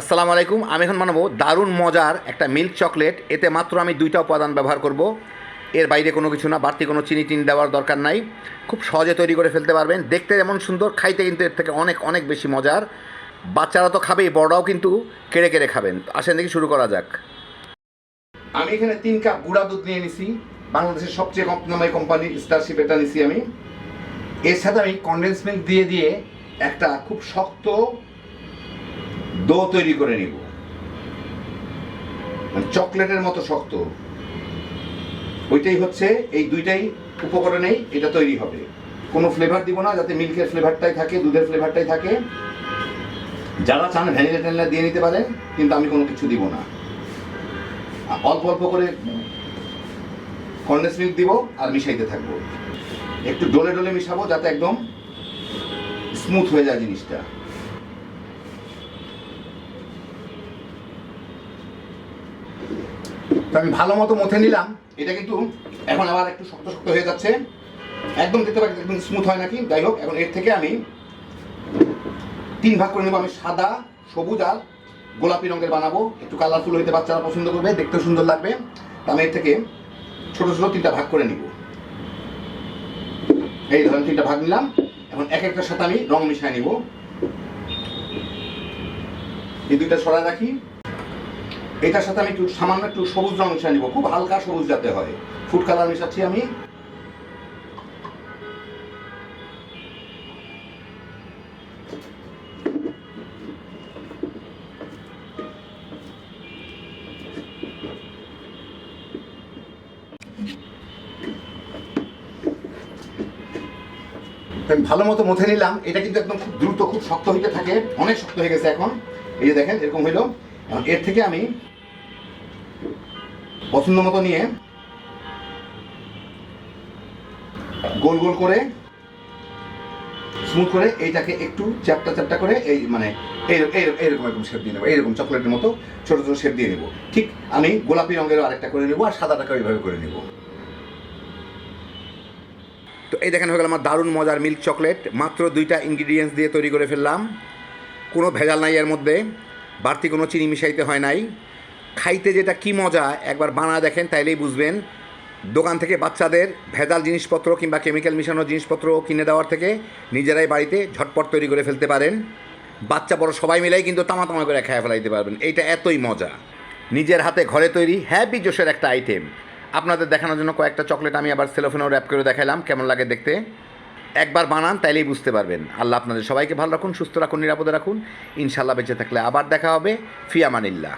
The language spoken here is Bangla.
আসসালামু আলাইকুম, আমি এখন বানাবো দারুণ মজার একটা মিল্ক চকলেট। এতে মাত্র আমি দুইটা উপাদান ব্যবহার করব। এর বাইরে কোনো কিছু না, বাড়তি কোনো চিনি টিনি দেওয়ার দরকার নাই। খুব সহজে তৈরি করে ফেলতে পারবেন। দেখতে যেমন সুন্দর, খাইতে কিন্তু এর থেকে অনেক অনেক বেশি মজার। বাচ্চারা তো খাবেই, বড়রাও কিন্তু কেড়ে কেড়ে খাবেন। আসেন দেখি শুরু করা যাক। আমি এখানে তিন কাপ গুঁড়া দুধ নিয়ে নিছি। বাংলাদেশের সবচেয়ে কম নামী কোম্পানি স্টারশিপ এটা নিছি আমি। এর সাথে আমি কনডেন্স মিল্ক দিয়ে দিয়ে একটা খুব শক্ত দো তৈরি করে নিব। মানে চকলেটের মতো শক্ত। ওইটাই হচ্ছে, এই দুইটাই উপকরণেই এটা তৈরি হবে। কোনো ফ্লেভার দিব না, যাতে মিল্কের ফ্লেভারটাই থাকে, দুধের ফ্লেভারটাই থাকে। যারা চান ভ্যানিলা ট্যানিলা দিয়ে নিতে পারেন, কিন্তু আমি কোনো কিছু দিব না। অল্প অল্প করে কন্ডেন্স মিল্ক দিব আর মিশাইতে থাকব। একটু ডলে ডলে মিশাবো, যাতে একদম স্মুথ হয়ে যায় জিনিসটা। তো আমি ভালো মতো মথে নিলাম। এটা কিন্তু এখন আবার একটু শক্ত শক্ত হয়ে যাচ্ছে। একদম দেখতে পাচ্ছি একদম স্মুথ হয় নাকি? যাই হোক, এখন এর থেকে আমি তিন ভাগ করে নেব। আমি সাদা, সবুজ আর গোলাপি রঙের বানাবো। একটু কালারফুল হইতে বাচ্চারা পছন্দ করবে, দেখতেও সুন্দর লাগবে। আমি এর থেকে ছোট ছোট তিনটা ভাগ করে নিব। এই ধরেন তিনটা ভাগ নিলাম। এখন এক একটার সাথে আমি রং মিশাই নিব। এই দুইটা সরাই রাখি। এটার সাথে আমি একটু সামান্য একটু সবুজ রং মিশাই নিব। খুব হালকা সবুজ যাতে হয়। ফুড কালার মিশাচ্ছি আমি। ভালো মতো মথে নিলাম। এটা কিন্তু একদম খুব দ্রুত, খুব শক্ত হইতে থাকে। অনেক শক্ত হয়ে গেছে এখন। এই যে দেখেন, এরকম হইল। এর থেকে আমি পছন্দ মতো নিয়ে গোল গোল করে স্মুথ করে এইটাকে একটু চ্যাপটা চ্যাপটা করে এই মানে এই- এই- এইরকম এরকম শেপ দিয়ে নেব, এইরকম চকলেটের মতো ছোট ছোট শেপ দিয়ে নেব। ঠিক আমি গোলাপি রঙেরও আরেকটা করে নেব আর সাদাটাকে ওইভাবে করে নেব। তো এই দেখেন হয়ে গেল আমার দারুণ মজার মিল্ক চকলেট মাত্র দুইটা ইনগ্রিডিয়েন্টস দিয়ে তৈরি করে ফেললাম। কোনো ভেজাল নাই এর মধ্যে। বাড়তি কোনো চিনি মিশাইতে হয় নাই। খাইতে যেটা কি মজা, একবার বানা দেখেন, তাইলেই বুঝবেন। দোকান থেকে বাচ্চাদের ভেজাল জিনিসপত্র কিংবা কেমিক্যাল মিশানো জিনিসপত্র কিনে দেওয়ার থেকে নিজেরাই বাড়িতে ঝটপট তৈরি করে ফেলতে পারেন। বাচ্চা, বড় সবাই মিলেই কিন্তু তামা তামা করে খেয়ে ফেলাইতে পারবেন। এইটা এতই মজা। নিজের হাতে ঘরে তৈরি হ্যাপি জোশের একটা আইটেম আপনাদের দেখানোর জন্য কয়েকটা চকলেট আমি আবার সেলোফোনেও র্যাপ করে দেখালাম কেমন লাগে দেখতে? একবার বানান, তাইলেই বুঝতে পারবেন। আল্লাহ আপনাদের সবাইকে ভালো রাখুন, সুস্থ রাখুন, নিরাপদে রাখুন। ইনশাল্লাহ বেঁচে থাকলে আবার দেখা হবে। ফিয়ামানিল্লাহ।